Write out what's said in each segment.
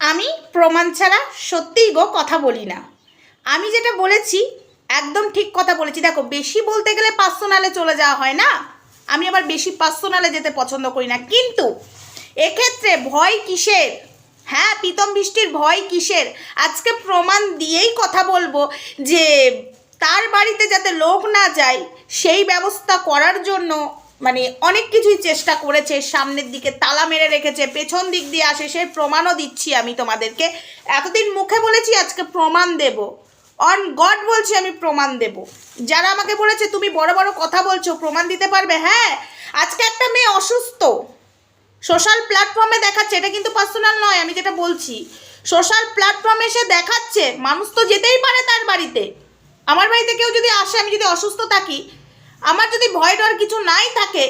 আমি প্রমাণ ছাড়া সত্যিই গো কথা বলি না। আমি যেটা বলেছি, একদম ঠিক কথা বলেছি। দেখো, বেশি বলতে গেলে পার্সোনালে চলে যাওয়া হয় না। আমি আবার বেশি পার্সোনালে যেতে পছন্দ করি না। কিন্তু এক্ষেত্রে ভয় কিসের? হ্যাঁ প্রীতম বৃষ্টির ভয় কিসের? আজকে প্রমাণ দিয়েই কথা বলব যে তার বাড়িতে যাতে লোক না যায়, সেই ব্যবস্থা করার জন্য মানে অনেক কিছুই চেষ্টা করেছে, সামনের দিকে তালা মেরে রেখেছে, পেছন দিক দিয়ে আসে সে প্রমাণও দিচ্ছি আমি তোমাদেরকে। এতদিন মুখে বলেছি আজকে প্রমাণ দেব। অন গড বলছি আমি প্রমাণ দেব। যারা আমাকে বলেছে, তুমি বড় বড় কথা বলছো, প্রমাণ দিতে পারবে? হ্যাঁ আজকে একটা মেয়ে অসুস্থ। সোশ্যাল প্ল্যাটফর্মে দেখাচ্ছে, এটা কিন্তু পার্সোনাল নয়, আমি যেটা বলছি। সোশ্যাল প্ল্যাটফর্মে সে দেখাচ্ছে, মানুষ তো যেতেই পারে তার বাড়িতে। আমার বাড়িতে কেউ যদি আসে, আমি যদি অসুস্থ থাকি আমার যদি ভয় ডর কিছু নাই থাকে,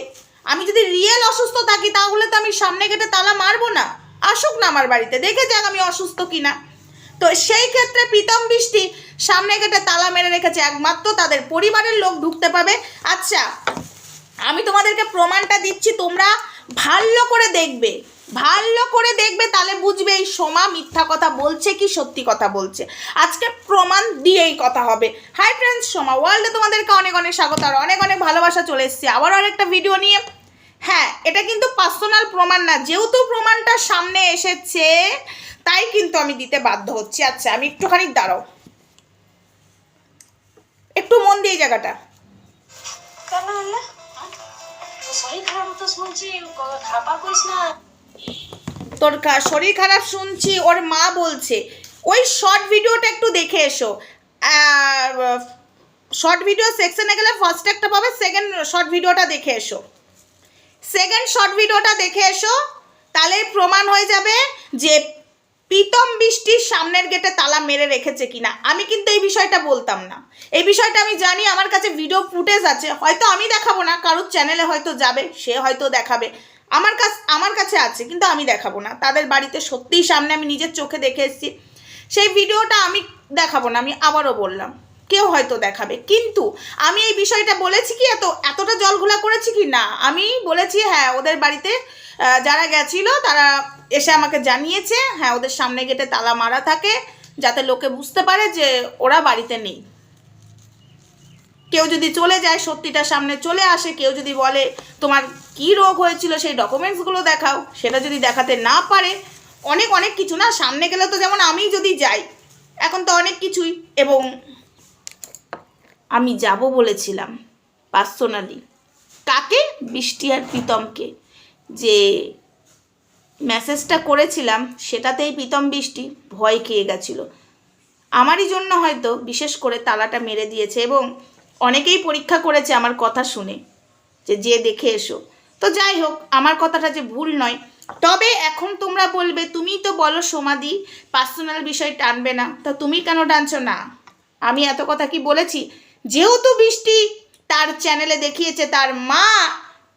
আমি যদি রিয়েল অসুস্থ থাকি, তাহলে তো আমি সামনে গেটে তালা মারবো না। আসুক না আমার বাড়িতে, দেখে যাক আমি অসুস্থ কিনা। তো সেই ক্ষেত্রে প্রীতম বৃষ্টি সামনে গেটে তালা মেরে রেখেছে, একমাত্র তাদের পরিবারের লোক ঢুকতে পাবে। আচ্ছা আমি তোমাদেরকে প্রমাণটা দিচ্ছি, তোমরা ভালো করে দেখবে। ভালো করে দেখবে, তাহলে বুঝবে এই সোমা মিথ্যা কথা বলছে কি সত্যি কথা বলছে। আজকে প্রমাণ দিয়েই কথা হবে। হাই ফ্রেন্ডস সোমা ওয়ার্ল্ডে তোমাদেরকে অনেক অনেক স্বাগত আর অনেক অনেক ভালোবাসা চলে এসেছে। আবার আরেকটা ভিডিও নিয়ে। হ্যাঁ এটা কিন্তু পার্সোনাল প্রমাণ না, যেহেতু প্রমাণটা সামনে এসেছে, তাই কিন্তু আমি দিতে বাধ্য হচ্ছি। আচ্ছা আমি একটুখানি দাঁড়াও। একটু মন দিয়ে জায়গাটা। কেন শরীর খারাপ তো শুনছি খাপা করিস না। তোর শরীর খারাপ শুনছি, ওর মা বলছে। ওই শর্ট ভিডিওটা একটু দেখে এসো। শর্ট ভিডিও সেকশনে গেলে ফার্স্ট একটা পাবে সেকেন্ড শর্ট ভিডিওটা দেখে এসো। সেকেন্ড শর্ট ভিডিওটা দেখে এসো, তাহলে প্রমাণ হয়ে যাবে যে প্রীতম বৃষ্টির সামনের গেটে তালা মেরে রেখেছে কিনা। আমি কিন্তু এই বিষয়টা বলতাম না। এই বিষয়টা আমি জানি, আমার কাছে ভিডিও ফুটেজ আছে। হয়তো আমি দেখাবো না, কারোর চ্যানেলে হয়তো যাবে, সে হয়তো দেখাবে। আমার কাছ, আমার কাছে আছে, কিন্তু আমি দেখাবো না। তাদের বাড়িতে সত্যিই সামনে আমি নিজের চোখে দেখে এসেছি। সেই ভিডিওটা আমি দেখাবো না, আমি আবারও বললাম। কেউ হয়তো দেখাবে। কিন্তু আমি এই বিষয়টা বলেছি কি, এত, এতটা জলঘোলা করেছি কি? না, আমি বলেছি হ্যাঁ ওদের বাড়িতে যারা গেছিল, তারা এসে আমাকে জানিয়েছে হ্যাঁ ওদের সামনে গেটে তালা মারা থাকে, যাতে লোকে বুঝতে পারে যে ওরা বাড়িতে নেই। কেউ যদি চলে যায়, সত্যিটা সামনে চলে আসে, কেউ যদি বলে, তোমার কি রোগ হয়েছিল সেই ডকুমেন্টসগুলো দেখাও। সেটা যদি দেখাতে না পারে, অনেক অনেক কিছু না? সামনে গেলে তো যেমন আমি যদি যাই, এখন তো অনেক কিছুই। এবং আমি যাব বলেছিলাম পার্সোনালি কাকে? বৃষ্টি আর প্রীতমকে। যে মেসেজটা করেছিলাম, সেটাতেই প্রীতম বৃষ্টি ভয় খেয়ে গেছিল। আমারই জন্য হয়তো, বিশেষ করে তালাটা মেরে দিয়েছে এবং অনেকেই পরীক্ষা করেছে আমার কথা শুনে। যে যে দেখে এসো। তো যাই হোক, আমার কথাটা যে ভুল নয়। তবে এখন তোমরা বলবে তুমিই তো বলো সমাধি পার্সোনাল বিষয় টানবে না। তা তুমি কেন টানছো? না, আমি এত কথা কি বলেছি? যেহেতু বৃষ্টি তার চ্যানেলে দেখিয়েছে, তার মা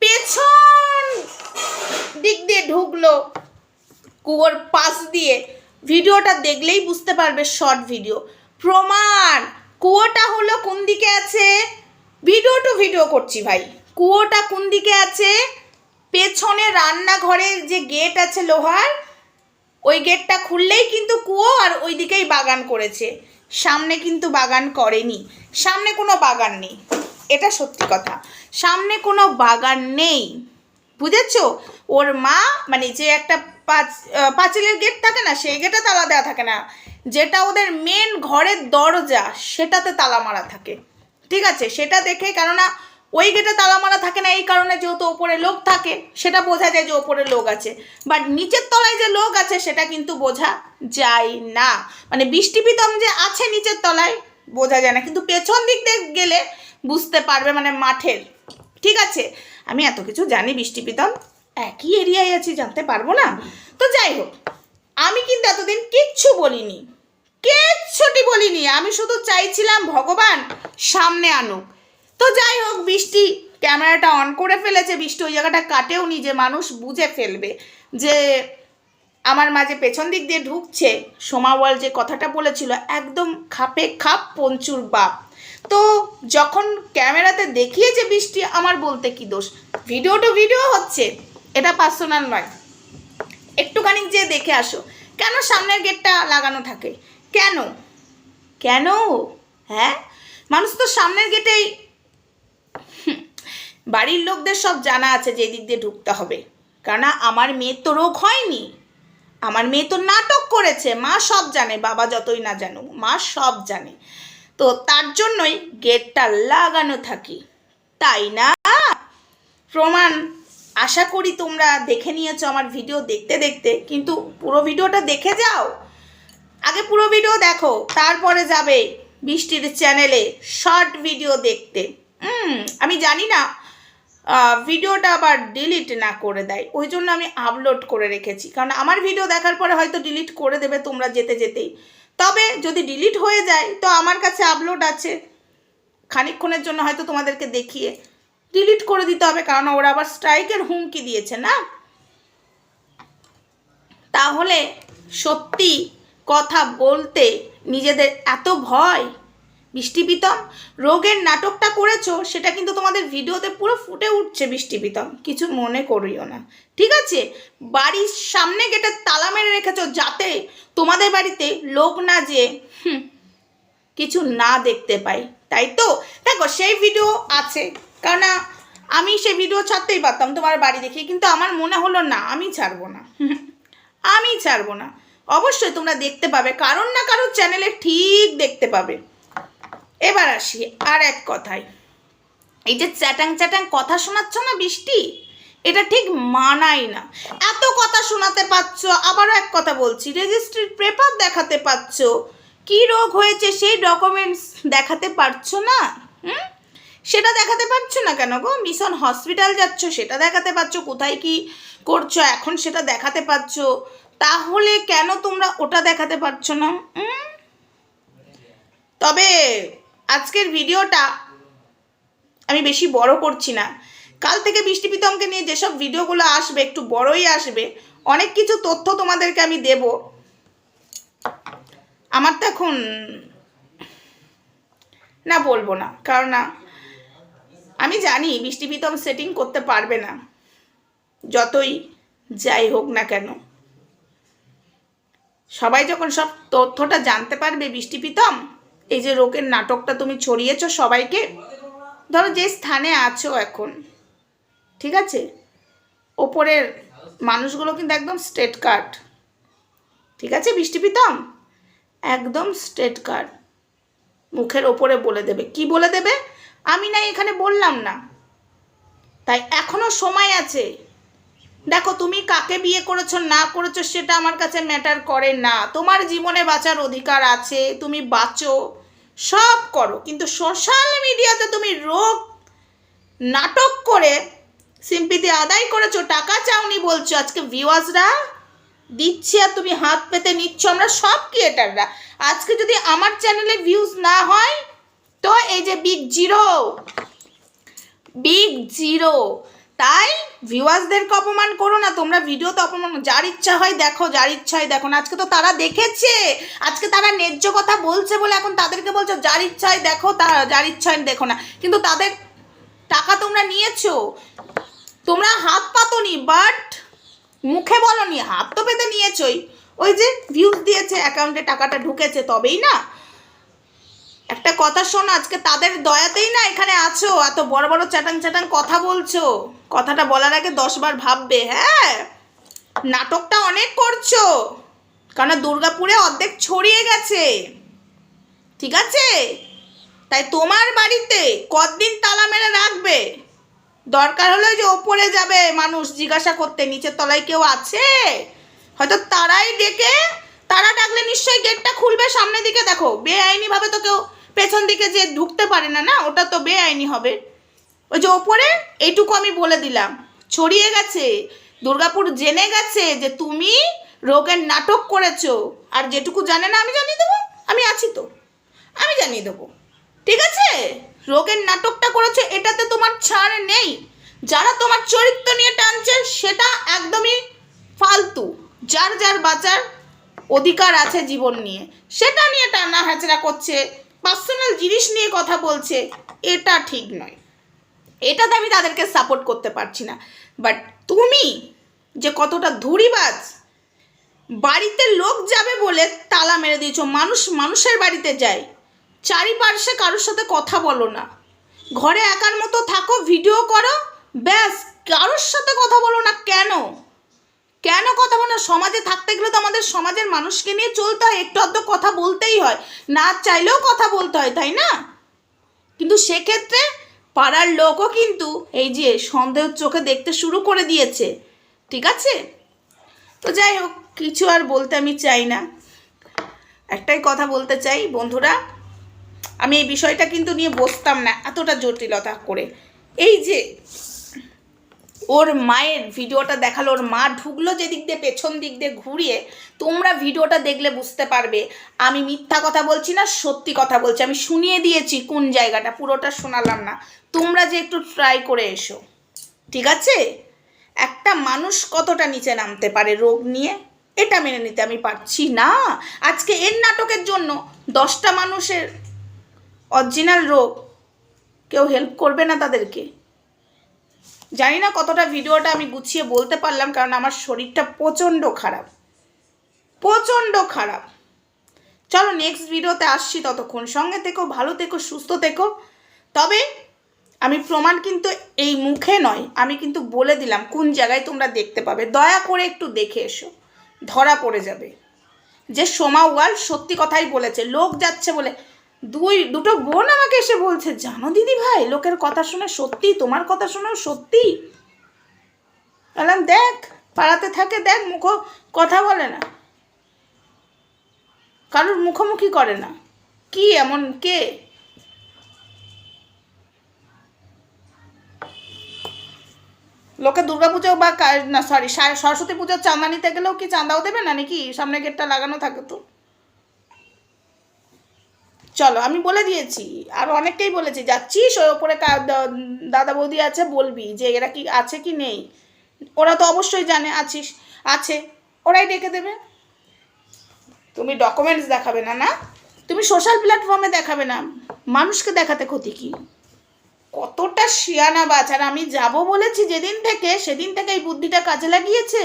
পেছন দিক দিয়ে ঢুকলো কুয়োর পাশ দিয়ে। ভিডিওটা দেখলেই বুঝতে পারবে শর্ট ভিডিও প্রমাণ, কুয়োটা হলো কোন দিকে আছে? ভিডিও টু ভিডিও করছি ভাই। কুয়োটা কোন দিকে আছে? পেছনে রান্নাঘরের যে গেট আছে লোহার, ওই গেটটা খুললেই কিন্তু কুয়ো আর ওই দিকেই বাগান করেছে। সামনে কিন্তু বাগান করেনি। সামনে কোনো বাগান নেই। এটা সত্যি কথা। সামনে কোনো বাগান নেই। বুঝেছ? ওর মা মানে যে একটা পাঁচ পাঁচিলের গেট থাকে না, সেই গেটে তালা দেওয়া থাকে না। যেটা ওদের মেন ঘরের দরজা, সেটাতে তালা মারা থাকে। ঠিক আছে? সেটা দেখে কেননা ওই গেটে তালা মারা থাকে না, এই কারণে যেহেতু ওপরে লোক থাকে, সেটা বোঝা যায় যে ওপরে লোক আছে। বাট নিচের তলায় যে লোক আছে, সেটা কিন্তু বোঝা যায় না। মানে বৃষ্টি পিতম যে আছে নিচের তলায়, বোঝা যায় না। কিন্তু পেছন দিক দিয়ে গেলে বুঝতে পারবে মানে মাঠের। ঠিক আছে? আমি এত কিছু জানি, বৃষ্টি পিতম, একই এরিয়ায় আছি, জানতে পারব না? তো যাই হোক, আমি কিন্তু এতদিন কিচ্ছু বলিনি। কিচ্ছুটি বলিনি। আমি শুধু চাইছিলাম ভগবান সামনে আনুক। তো যাই হোক, বৃষ্টি ক্যামেরাটা অন করে ফেলেছে। বৃষ্টি ওই জায়গাটা কাটেও নি, যে মানুষ বুঝে ফেলবে যে আমার মাঝে পেছন দিক দিয়ে ঢুকছে সোমাওয়াল যে কথাটা বলেছিল, একদম খাপে খাপ পঞ্চুর বাপ। তো যখন ক্যামেরাতে দেখিয়েছে বৃষ্টি, আমার বলতে কি দোষ? ভিডিও টু ভিডিও হচ্ছে, এটা পার্সোনাল নয়। একটুখানি যে দেখে আসো, কেন সামনের গেটটা লাগানো থাকে? কেন? কেন? হ্যাঁ? মানুষ তো সামনের গেটেই বাড়ির লোকদের সব জানা আছে যে দিক দিয়ে ঢুকতে হবে। কেননা আমার মেয়ের তো রোগ হয়নি। আমার মেয়ে তো নাটক করেছে, মা সব জানে, বাবা যতই না জানুক, মা সব জানে। তো তার জন্যই গেটটা লাগানো থাকি। তাই না? প্রমাণ আশা করি তোমরা দেখে নিয়েছো আমার ভিডিও দেখতে দেখতে, কিন্তু পুরো ভিডিওটা দেখে যাও। আগে পুরো ভিডিও দেখো, তারপরে যাবে বৃষ্টির চ্যানেলে শর্ট ভিডিও দেখতে। আমি জানি না ভিডিওটা আবার ডিলিট না করে দেয়। ওই জন্য আমি আপলোড করে রেখেছি। কারণ আমার ভিডিও দেখার পরে হয়তো ডিলিট করে দেবে তোমরা যেতে যেতেই। তবে যদি ডিলিট হয়ে যায়, তো আমার কাছে আপলোড আছে। খানিকক্ষণের জন্য হয়তো তোমাদেরকে দেখিয়ে ডিলিট করে দিতে হবে, কারণ ওরা আবার স্ট্রাইকের হুমকি দিয়েছে না? তাহলে সত্যি কথা বলতে নিজেদের এত ভয়? বৃষ্টি পিতম? রোগের নাটকটা করেছ, সেটা কিন্তু তোমাদের ভিডিওতে পুরো ফুটে উঠছে বৃষ্টি পিতম। কিছু মনে করিও না। ঠিক আছে? বাড়ির সামনে গেটে তালা মেরে রেখেছো যাতে তোমাদের বাড়িতে লোক না যে কিছু না দেখতে পাই। তাই তো? দেখো, সেই ভিডিও আছে। কারণ আমি সেই ভিডিও ছাড়তেই পারতাম তোমার বাড়ি দেখে, কিন্তু আমার মনে হলো না, আমি ছাড়বো না। আমি ছাড়বো না। অবশ্যই তোমরা দেখতে পাবে, কারণ না কারোর চ্যানেলে ঠিক দেখতে পাবে। এবার আসি আর এক কথায়। এই যে চ্যাটাং চ্যাটাং কথা শোনাচ্ছ না বৃষ্টি? এটা ঠিক মানাই না। এত কথা শোনাতে পারছ, আবারও এক কথা বলছি রেজিস্ট্রির পেপার দেখাতে পারছ। কি রোগ হয়েছে সেই ডকুমেন্টস দেখাতে পারছ না? হুম? সেটা দেখাতে পারছ না কেন গো? মিশন হসপিটাল যাচ্ছ, সেটা দেখাতে পারছ? কোথায় কি করছ? এখন সেটা দেখাতে পারছ? তাহলে কেন তোমরা ওটা দেখাতে পারছ না? তবে আজকের ভিডিওটা আমি বেশি বড় করছি না। কাল থেকে বৃষ্টি প্রীতমকে নিয়ে যেসব ভিডিওগুলো আসবে, একটু বড়ই আসবে, অনেক কিছু তথ্য তোমাদেরকে আমি দেব। আমার তো এখন না বলব না, কারণ না, আমি জানি বৃষ্টি প্রীতম সেটিং করতে পারবে না, যতই যাই হোক না কেন। সবাই যখন সব তথ্যটা জানতে পারবে বৃষ্টি প্রীতম এই যে রোগের নাটকটা তুমি ছড়িয়েছো সবাইকে, ধরো যে স্থানে আছো এখন, ঠিক আছে? ওপরের মানুষগুলো কিন্তু একদম স্ট্রেট কাট, ঠিক আছে বৃষ্টি প্রীতম? একদম স্ট্রেট কাট, মুখের ওপরে বলে দেবে। কি বলে দেবে? আমি না এখানে বললাম না। তাই এখনও সময় আছে। দেখো তুমি কাকে বিয়ে করেছ, না করেছ সেটা আমার কাছে ম্যাটার করে না। তোমার জীবনে বাঁচার অধিকার আছে, তুমি বাঁচো। সব করো। কিন্তু সোশ্যাল মিডিয়াতে তুমি রোগ নাটক করে সিম্পিতে আদায় করেছ, টাকা চাওনি বলছো, আজকে ভিউয়ার্সরা দিচ্ছে আর তুমি হাত পেতে নিচ্ছ, আমরা সব ক্রিয়েটাররা আজকে যদি আমার চ্যানেলে ভিউজ না হয়, তো এই যে বিগ জিরো বিগ জিরো তাই ভিউয়ার্সদেরকে অপমান করো না, তোমরা ভিডিওতে অপমান যার ইচ্ছা হয় দেখো, যার ইচ্ছা হয় দেখো না। আজকে তো তারা দেখেছে, আজকে তারা ন্যায্য কথা বলছে বলে এখন তাদেরকে বলছো, যার ইচ্ছা হয় দেখো তারা যার ইচ্ছা হয় দেখো না। কিন্তু তাদের টাকা তোমরা নিয়েছো। তোমরা হাত পাতনি বাট মুখে বলনি, হাত তো পেতে নিয়েছই। ওই যে ভিউজ দিয়েছে অ্যাকাউন্টে টাকাটা ঢুকেছে, তবেই না একটা কথা শোন, আজকে তাদের দয়াতেই না এখানে আছো। এত বড় বড় চ্যাটাং চ্যাটাং কথা বলছো। কথাটা বলার আগে দশবার ভাববে হ্যাঁ? নাটকটা অনেক করছ। কারণ দুর্গাপুরে অর্ধেক ছড়িয়ে গেছে। ঠিক আছে? তাই তোমার বাড়িতে কতদিন তালা মেরে রাখবে? দরকার হলে যে ওপরে যাবে মানুষ জিজ্ঞাসা করতে, নিচের তলায় কেউ আছে? হয়তো তারাই ডেকে, তারা ডাকলে নিশ্চয়ই গেটটা খুলবে সামনের দিকে। দেখো, বেআইনিভাবে তো কেউ পেছন দিকে যে ঢুকতে পারে না না, ওটা তো বেআইনি হবে। ওই যে ওপরে, এইটুকু আমি বলে দিলাম। ছড়িয়ে গেছে, দুর্গাপুর জেনে গেছে যে তুমি রোগের নাটক করেছ। আর যেটুকু জানে না, আমি জানিয়ে দেবো। আমি আছি তো। আমি জানিয়ে দেবো। ঠিক আছে? রোগের নাটকটা করেছ, এটাতে তোমার ছাড় নেই। যারা তোমার চরিত্র নিয়ে টানছে, সেটা একদমই ফালতু। যার যার বাঁচার অধিকার আছে জীবন নিয়ে। সেটা নিয়ে টানা হাজরা করছে পার্সোনাল জিনিস নিয়ে কথা বলছে, এটা ঠিক নয়। এটাতে আমি তাদেরকে সাপোর্ট করতে পারছি না। বাট তুমি যে কতটা ধুরিবাজ বাড়িতে লোক যাবে বলে তালা মেরে দিয়েছ, মানুষ মানুষের বাড়িতে যায় চারিপাশে কারোর সাথে কথা বলো না। ঘরে একার মতো থাকো ভিডিও করো, ব্যাস, কারোর সাথে কথা বলো না কেন? কেন কথা বলো সমাজে থাকতে গেলে তো আমাদের সমাজের মানুষকে নিয়ে চলতে হয়, একটু আধটু কথা বলতেই হয়। না চাইলেও কথা বলতে হয়, তাই না? কিন্তু সেক্ষেত্রে পাড়ার লোকও কিন্তু এই যে সন্দেহ চোখে দেখতে শুরু করে দিয়েছে, ঠিক আছে? তো যাই হোক, কিছু আর বলতে আমি চাই না। একটাই কথা বলতে চাই, বন্ধুরা, আমি এই বিষয়টা কিন্তু নিয়ে বসতাম না, এতটা জটিলতা করে। এই যে ওর মায়ের ভিডিওটা দেখাল, ওর মা ঢুকলো যেদিক দিয়ে, পেছন দিক দিয়ে ঘুরিয়ে, তোমরা ভিডিওটা দেখলে বুঝতে পারবে। আমি মিথ্যা কথা বলছি না, সত্যি কথা বলছি। আমি শুনিয়ে দিয়েছি কোন জায়গাটা, পুরোটা শোনালাম না। তোমরা যে একটু ট্রাই করে এসো। ঠিক আছে? একটা মানুষ কতটা নিচে নামতে পারে রোগ নিয়ে, এটা মেনে নিতে আমি পারছি না। আজকে এর নাটকের জন্য দশটা মানুষের অরিজিনাল রোগ, কেউ হেল্প করবে না তাদেরকে? জানি না কতটা ভিডিওটা আমি গুছিয়ে বলতে পারলাম, কারণ আমার শরীরটা প্রচণ্ড খারাপ। প্রচণ্ড খারাপ। চলো নেক্সট ভিডিওতে আসছি ততক্ষণ। সঙ্গে থেকো, ভালো থেকো, সুস্থ থেকো। তবে আমি প্রমাণ কিন্তু এই মুখে নয়, আমি কিন্তু বলে দিলাম কোন জায়গায় তোমরা দেখতে পাবে। দয়া করে একটু দেখে এসো, ধরা পড়ে যাবে। যে সোমা ওয়াল সত্যি কথাই বলেছে, লোক যাচ্ছে বলে দুই, দুটো বোন আমাকে এসে বলছে, জানো দিদি ভাই, লোকের কথা শুনে সত্যি, তোমার কথা শুনেও সত্যি? বললাম, দেখ, পাড়াতে থাকে, দেখ, মুখ, কথা বলে না। কারোর মুখোমুখি করে না। কি এমন, কে? লোকে দুর্গাপুজো বা না সরি সরস্বতী পুজোর চাঁদা নিতে গেলেও কি চাঁদাও দেবে না নাকি? সামনে গেটটা লাগানো থাকে তো। চলো, আমি বলে দিয়েছি, আর অনেককেই বলেছি, যাচ্ছিস? ওই ওপরে দাদা বৌদি আছে, বলবি যে এরা কি আছে কি নেই? ওরা তো অবশ্যই জানে, আছিস, আছে, ওরাই ডেকে দেবে। তুমি ডকুমেন্টস দেখাবে না না? তুমি সোশ্যাল প্ল্যাটফর্মে দেখাবে না, মানুষকে দেখাতে ক্ষতি কি? কতটা শিয়ানা বাছার আমি যাব বলেছি যেদিন থেকে, সেদিন থেকে এই বুদ্ধিটা কাজে লাগিয়েছে।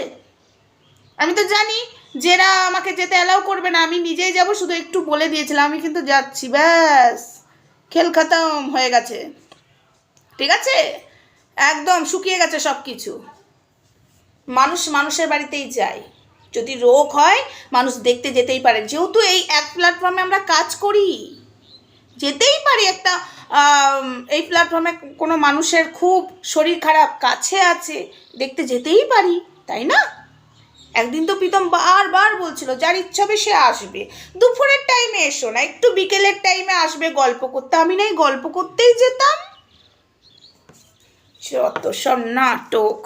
আমি তো জানি যেরা আমাকে যেতে অ্যালাউ করবে না, আমি নিজেই যাব, শুধু একটু বলে দিয়েছিলাম, আমি কিন্তু যাচ্ছি, ব্যাস। খেল খতম হয়ে গেছে। ঠিক আছে? একদম শুকিয়ে গেছে সব কিছু মানুষ মানুষের বাড়িতেই যায়। যদি রোগ হয়, মানুষ দেখতে যেতেই পারে। যেহেতু এই এক প্ল্যাটফর্মে আমরা কাজ করি, যেতেই পারি একটা এই প্ল্যাটফর্মে কোনো মানুষের খুব শরীর খারাপ, কাছে আছে, দেখতে যেতেই পারি, তাই না? একদিন তো প্রীতম বারবার বলছিল, যার ইচ্ছা হবে সে আসবে। দুপুরের টাইমে এসো না, একটু বিকেলের টাইমে আসবে গল্প করতে। আমি নাই গল্প করতেই যেতাম। যত সব নাটক।